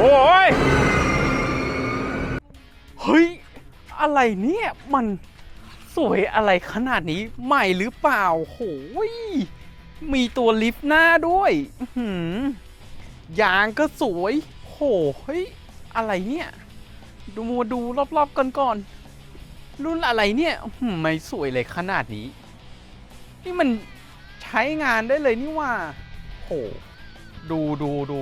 โอ้ย เฮ้ย อะไรเนี่ย มันสวยอะไรขนาดนี้ใหม่หรือเปล่าโหยมีตัวลิฟต์หน้าด้วยหือยางก็สวยโหเฮ้ย อะไรเนี่ย ดูมาดูรอบๆกันก่อน รุ่นอะไรเนี่ยหือไม่สวยเลยขนาดนี้ นี่มันใช้งานได้เลยนี่ว่าโหดูดูดู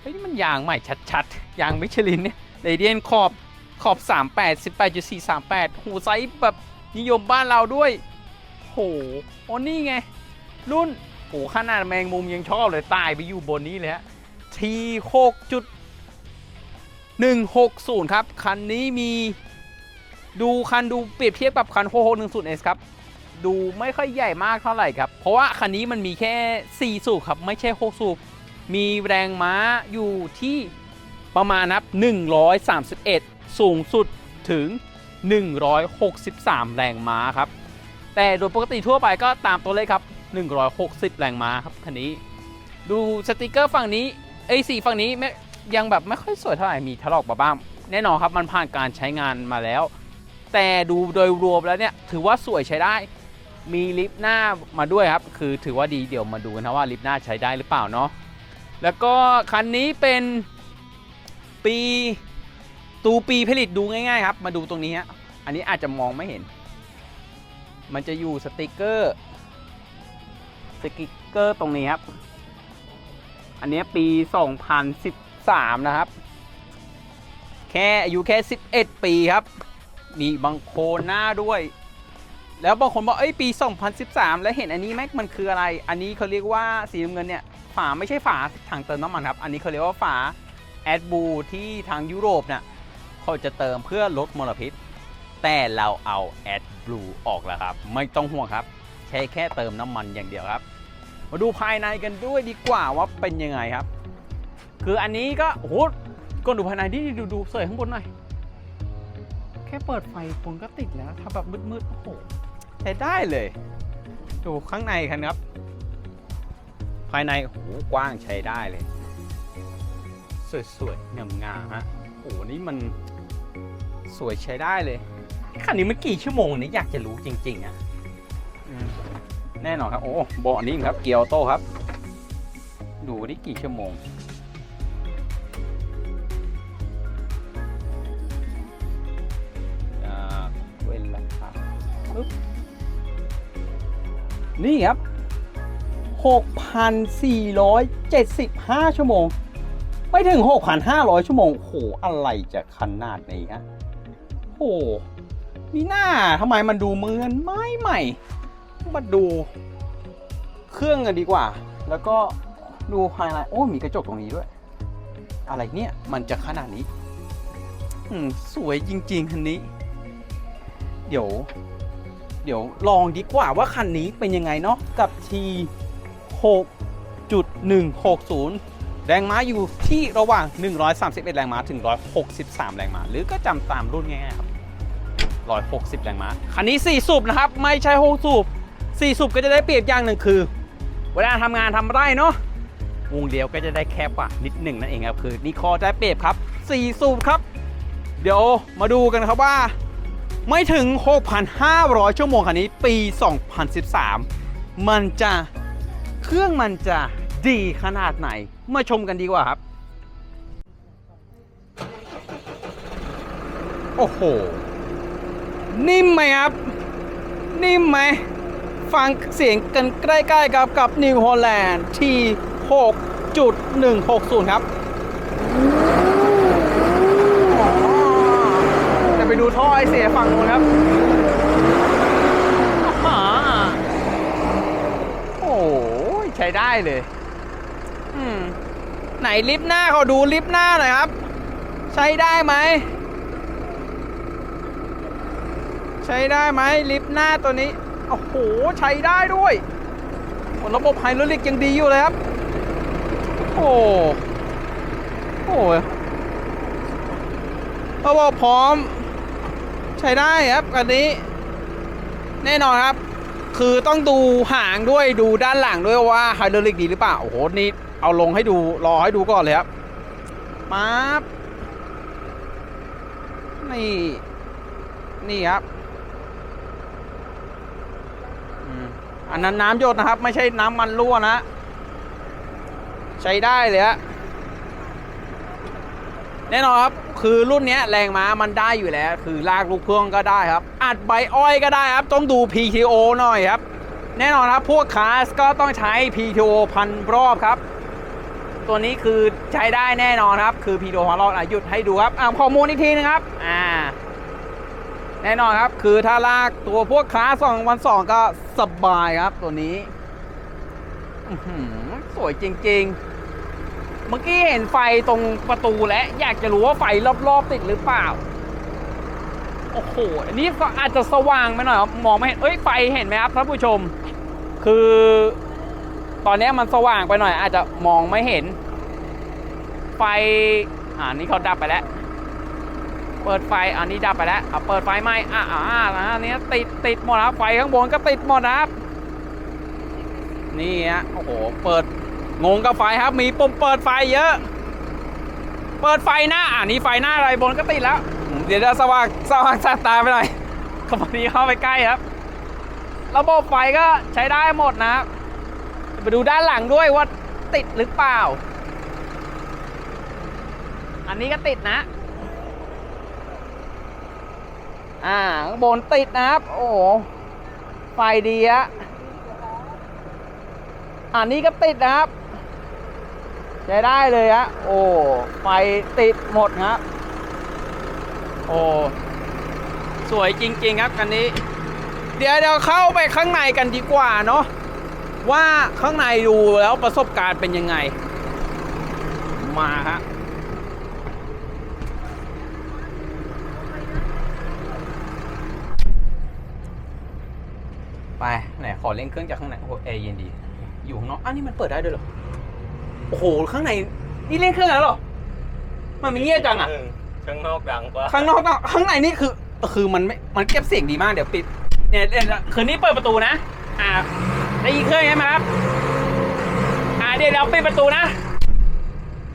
เฮ้ยนี่มันยางใหม่ชัดๆ ยางมิชลินเนี่ยเรเดียนขอบขอบ 38 18.438 หูไซส์แบบนิยมบ้านเราด้วย โหอ๋อนี่ไง รุ่นโหขนาดแมงมุมยังชอบเลยตายไปอยู่บนนี้เลยฮะ T 6จุด160ครับ คันนี้มีดูคันดูเปรียบเทียบกับคัน 6610S ครับ ดูไม่ค่อยใหญ่มากเท่าไหร่ครับ เพราะว่าคันนี้มันมีแค่4สูบครับ ไม่ใช่6สูบ มีแรงม้าอยู่ที่ประมาณนับ 131 สูงสุดถึง 163 แรงม้าครับ แต่โดยปกติทั่วไปก็ตามตัวเลขครับ 160 แรงม้าครับคันนี้ ดูสติกเกอร์ฝั่งนี้ไอ้สีฝั่งนี้ไม่ยังแบบไม่ค่อยสวยเท่าไหร่มีถลอกมาบ้าง แน่นอนครับมันผ่านการใช้งานมาแล้ว แต่ดูโดยรวมแล้วเนี่ยถือว่าสวยใช้ได้ มีลิฟต์หน้ามาด้วยครับ คือถือว่าดีเดี๋ยวมาดูกันนะว่าลิฟต์หน้าใช้ได้หรือเปล่าเนาะ แล้วก็คันนี้เป็นปีตูปีผลิตดูง่ายๆครับ มาดูตรงนี้ฮะ อันนี้อาจจะมองไม่เห็น มันจะอยู่สติกเกอร์สติกเกอร์ตรงนี้ครับ อันนี้ปี 2013 นะครับ แค่อายุแค่ 11 ปีครับ มีบางโคหน้าด้วย แล้วบางคนบอกเอ้ยปี 2013 แล้วเห็นอันนี้ไหมมันคืออะไร อันนี้เขาเรียกว่าสีน้ำเงินเนี่ย ฝาไม่ใช่ฝาถังเติมน้ำมันครับ อันนี้เขาเรียกว่าฝาแอดบูที่ทางยุโรปเนี่ยเขาจะเติมเพื่อลดมลพิษ แต่เราเอาแอดบลูออกแล้วครับ ไม่ต้องห่วงครับ ใช้แค่เติมน้ำมันอย่างเดียวครับ มาดูภายในกันด้วยดีกว่าว่าเป็นยังไงครับ คืออันนี้ก็โอ้โหก่อนดูภายในที่ดูดูเสยข้างบนหน่อยแค่เปิดไฟคนก็ติดแล้วถ้าแบบมืดๆโอ้โหใช้ได้เลย ดูข้างในกันครับ ภายในโอ้โหกว้างใช้ได้เลย สวยๆงามๆฮะโอ้โหนี่มันสวยใช้ได้เลยคันนี้มันกี่ชั่วโมงเนี่ยอยากจะรู้จริงๆอะอืมแน่นอนครับ โอ้เบาะนี้ครับ เกียร์ออโต้ครับ ดูนี่กี่ชั่วโมงอ่าเวลาครับปึ๊บนี่ครับ 6,475 ชั่วโมง ไม่ถึง 6,500 ชั่วโมง โห อะไรจะขนาดนี้ฮะโหนี่หน้าทำไมมันดูเหมือนไม่ใหม่ มาดูเครื่องกันดีกว่า แล้วก็ดูภายในโอ้ มีกระจกตรงนี้ด้วย อะไรเนี่ย มันจะขนาดนี้ อืม สวยจริง ๆ คันนี้ เดี๋ยว เดี๋ยวลองดีกว่าว่าคันนี้เป็นยังไงเนาะกับ T 6.160 แรงม้าอยู่ที่ระหว่าง 131 แรงม้าถึง 163 แรงม้าหรือก็จำตามรุ่นง่ายๆครับ160 แรงม้าคันนี้ 4 สูบนะครับ ไม่ใช่6สูบ 4 สูบก็จะได้เปรียบอย่างหนึ่งคือ เวลาทำงานทำไร่เนาะวงเดียวก็จะได้แคบกว่านิดหนึ่งนั่นเองครับคือนี่คอได้เปรียบครับ 4 สูบครับ เดี๋ยวมาดูกันครับว่า ไม่ถึง 6,500 ชั่วโมงคันนี้ปี 2013 มันจะ เครื่องมันจะดีขนาดไหน มาชมกันดีกว่าครับ โอ้โห นิ่มไหมครับ นิ่มไหม ฟังเสียงกันใกล้ๆกับกับ New Holland T 6.160 ครับจะไปดูท่อไอเสียฝั่งนู้นครับอ่าโอ้โห ใช้ได้เลยอืมไหนลิฟต์หน้าเขาดูลิฟต์หน้าหน่อยครับ ใช้ได้ไหม ใช้ได้ไหมลิฟต์หน้าตัวนี้โอ้โหใช้ได้ด้วยระบบไฮดรอลิกยังดีอยู่เลยครับ โอ้โหระบบพร้อม ใช้ได้ครับอันนี้ แน่นอนครับ คือต้องดูหางด้วยดูด้านหลังด้วยว่าไฮดรอลิกดีหรือเปล่า โอ้โห นี่เอาลงให้ดูรอให้ดูก่อนเลยครับปั๊บนี่ นี่ครับอันนั้นน้ำหยดนะครับ ไม่ใช่น้ำมันรั่วนะ ใช้ได้เลยฮะแน่นอนครับ คือรุ่นเนี้ยแรงม้ามันได้อยู่แล้ว คือลากลูกพ่วงก็ได้ครับ อัดใบอ้อยก็ได้ครับ ต้องดู PTO หน่อยครับ แน่นอนครับ พวกคาสก็ต้องใช้ PTO พันรอบครับ ตัวนี้คือใช้ได้แน่นอนครับ คือ PTO พันรอบอหยุดให้ดูครับอ่าข้อมูลอีกทีนึงครับ อ่า แน่นอนครับ คือถ้าลากตัวพวกคาสองวันสองก็สบายครับ ตัวนี้อื้อหือสวยจริง ๆ เมื่อกี้เห็นไฟตรงประตูและอยากจะรู้ว่าไฟรอบๆติดหรือเปล่า โอ้โห อันนี้ก็อาจจะสว่างไปหน่อยมองไม่เห็น เอ้ย ไฟเห็นไหมครับท่านผู้ชม คือ ตอนนี้มันสว่างไปหน่อย อาจจะมองไม่เห็น ไฟ อ่านี่เขาดับไปแล้ว เปิดไฟ อันนี้ดับไปแล้วอะเปิดไฟไหมอ่าอ่าอ่าอันนี้ติดติดหมดครับ ไฟข้างบนก็ติดหมดครับ นี่ฮะ โอ้โห เปิด งงกับไฟครับ มีปุ่มเปิดไฟเยอะ เปิดไฟหน้าอ่านี่ไฟหน้าอะไรบนก็ติดแล้ว เดี๋ยวจะสว่างสว่างสตาไปหน่อยขบนี้เข้าไปใกล้ครับระบบไฟก็ใช้ได้หมดนะไปดูด้านหลังด้วยว่าติดหรือเปล่า อันนี้ก็ติดนะ อ่าบนติดนะครับ โอ้ไฟดีอะอันนี้ก็ติดนะครับ ใช้ได้เลยฮะโอ้ไฟติดหมดครับโอ้สวยจริง ๆ ครับคันนี้ เดี๋ยวเดี๋ยวเข้าไปข้างในกันดีกว่าเนาะว่าข้างในดูแล้วประสบการณ์เป็นยังไง มาฮะไปไหนขอเล่นเครื่องจากข้างในโอ้โหแอร์เย็นดี อยู่ข้างนอกอ้าวนี่มันเปิดได้ด้วยเหรอ โอ้โหข้างในนี่เล่นเครื่องแล้วเหรอ มันไม่เงียบจังอะเข้างนอกดังกว่าข้างนอกก็ข้างในนี่คือ คือมันไม่ มันเก็บเสียงดีมากเดี๋ยวปิด เนี่ยเนี่ยคืนนี้เปิดประตูนะ อ่าได้ยินเครื่องใช่ไหมครับ อ่าเดี๋ยวเราปิดประตูนะ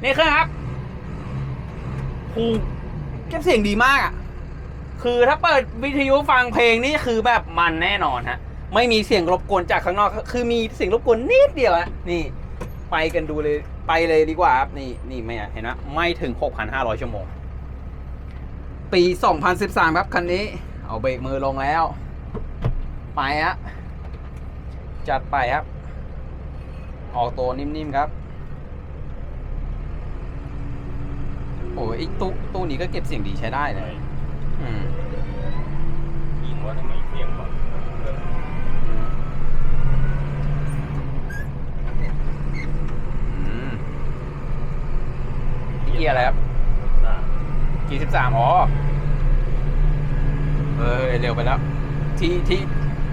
นี่เครื่องครับโหเก็บเสียงดีมากอะ คือถ้าเปิดวิทยุฟังเพลงนี่คือแบบมันแน่นอนฮะ ไม่มีเสียงรบกวนจากข้างนอก คือมีเสียงรบกวนนิดเดียวอะนี่ ไปกันดูเลยไปเลยดีกว่าครับนี่นี่ไม่อะเห็นนะไม่ถึง 6,500 ชั่วโมง ปี 2013 ครับ คันนี้ เอาเบรกมือลงแล้ว ไปฮะจัดไปครับ ออกตัวนิ่มๆครับ โอ้ยไอ้ตู้ตู้นี้ก็เก็บเสียงดีใช้ได้เลย อืมยิงว่าทำไมเสียงแบบ อืมนี่เกียร์อะไรครับกี่สิบสามอ๋อเออเร็วไปแล้ว ที่ที่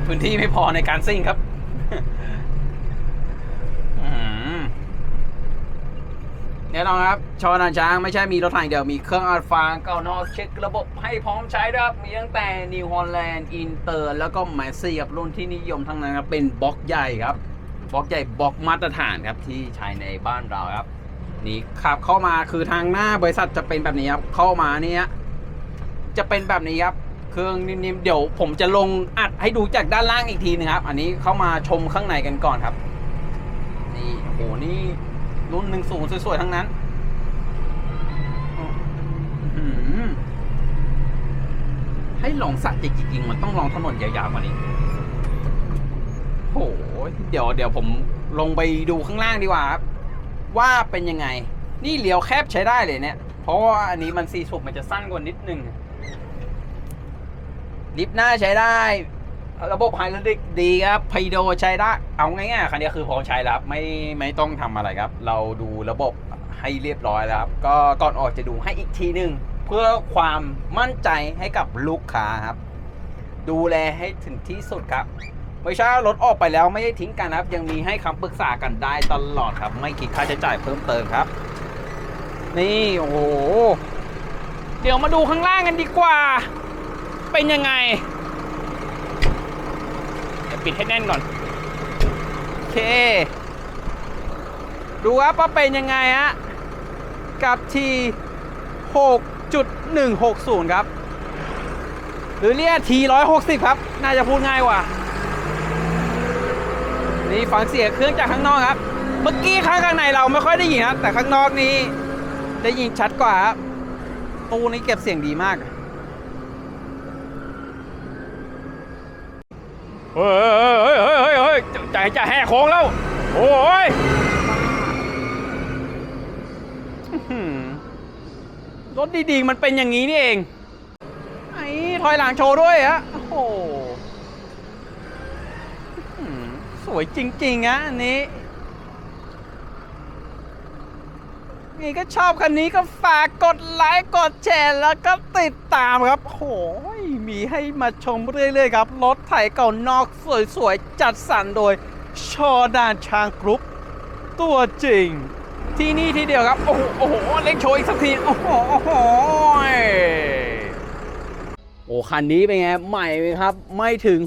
พื้นที่ไม่พอในการซิ่งครับอืมแน่นอนครับ ชอนานช้างไม่ใช่มีรถถังเดียว มีเครื่องอัดฟางเก่านอกเช็คระบบให้พร้อมใช้ด้วยครับ มีตั้งแต่ New Holland Inter แล้วก็แมสซี่ครับรุ่นที่นิยมทั้งนั้นครับ เป็นบล็อกใหญ่ครับ บล็อกใหญ่บล็อกมาตรฐานครับที่ใช้ในบ้านเราครับ นี่ขับเข้ามาคือทางหน้าบริษัทจะเป็นแบบนี้ครับ เข้ามาเนี่ยจะเป็นแบบนี้ครับ เครื่องนิ่มๆเดี๋ยวผมจะลงอัดให้ดูจากด้านล่างอีกทีนึงครับ อันนี้เข้ามาชมข้างในกันก่อนครับ นี่โอ้โหนี่รุ่นหนึ่งสูงสวยๆทั้งนั้นให้ลองสัตว์จริงๆมันต้องลองถนนยาวๆกว่านี้โอ้โหเดี๋ยวเดี๋ยวผมลงไปดูข้างล่างดีกว่าครับ ว่าเป็นยังไง นี่เลี้ยวแคบใช้ได้เลยเนี่ย เพราะว่าอันนี้มันซีสุกมันจะสั้นกว่านิดนึงลิฟต์หน้าใช้ได้ ระบบไฮดรอลิกดีครับไพโดใช้ได้ เอาง่ายๆคันนี้คือพร้อมใช้แล้วไม่ไม่ต้องทำอะไรครับ เราดูระบบให้เรียบร้อยแล้วครับ ก็ก่อนออกจะดูให้อีกทีหนึ่งเพื่อความมั่นใจให้กับลูกค้าครับ ดูแลให้ถึงที่สุดครับ ไม่ใช่ว่ารถออกไปแล้วไม่ได้ทิ้งกันครับ ยังมีให้คำปรึกษากันได้ตลอดครับ ไม่คิดค่าใช้จ่ายเพิ่มเติมครับ นี่โอ้โหเดี๋ยวมาดูข้างล่างกันดีกว่า เป็นยังไงเดี๋ยวปิดให้แน่นก่อนโอเค ดูครับว่าเป็นยังไงฮะกับที่6.160 ครับ หรือเรียกที160 ครับ น่าจะพูดง่ายกว่า นี่ฟังเสียงเครื่องจากข้างนอกครับ เมื่อกี้ข้างข้างในเราไม่ค่อยได้ยินครับแต่ข้างนอกนี้ได้ยินชัดกว่าครับตู้นี้เก็บเสียงดีมากเฮ้ยเฮ้ยเฮ้ยเฮ้ยเฮ้ยใจจะแห่โค้งแล้ว โอ้ยหืมรถดีๆ มันเป็นอย่างนี้นี่เอง ไอ้ถอยหลังโชว์ด้วยฮะ โอ้โหหืมส วยจริงๆอะอันนี้ นี่ก็ชอบคันนี้ก็ฝากกดไลค์กดแชร์แล้วก็ติดตามครับโอ้ยมีให้มาชมเรื่อยๆครับ รถไถเก่านอกสวยๆ จัดสรรโดยชอดานช้างกรุ๊ป ตัวจริง ที่นี่ที่เดียวครับ โอ้โหโอ้โหเล็กโชว์อีกสักที โอ้โห โอ้คันนี้เป็นไง ใหม่ไหมครับ ไม่ถึง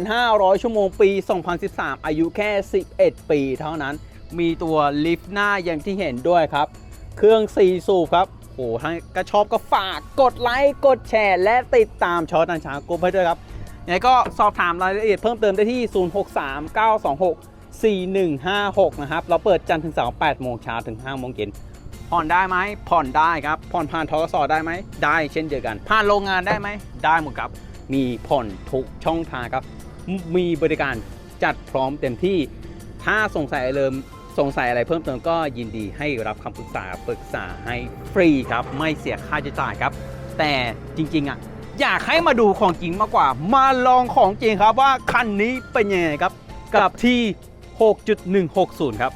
6,500 ชั่วโมงปี 2013 อายุแค่ 11 ปีเท่านั้น มีตัวลิฟต์หน้าอย่างที่เห็นด้วยครับ เครื่อง 4 สูบครับโอ้โหถ้าก็ชอบก็ฝากกดไลค์กดแชร์ และติดตามชอตอันช้างกรุ๊ปให้ด้วยครับยังไงก็สอบถามรายละเอียดเพิ่มเติมได้ที่ 0639264156 นะครับ เราเปิดจันทร์ถึงเสาร์8โมงเช้าถึง5โมงเย็น ผ่อนได้ไหมผ่อนได้ครับผ่อนผ่านทกสได้ไหมได้เช่นเดียวกัน ผ่านโรงงานได้ไหมได้หมดครับ มีผ่อนทุกช่องทางครับ มีบริการจัดพร้อมเต็มที่ ถ้าสงสัยเริ่มสงสัยอะไรเพิ่มเติมก็ยินดีให้รับคำปรึกษาปรึกษาให้ฟรีครับ ไม่เสียค่าใช้จ่ายครับ แต่จริงๆอะอยากให้มาดูของจริงมากกว่า มาลองของจริงครับว่าคันนี้เป็นยังไงครับ กับที่ 6.160 ครับ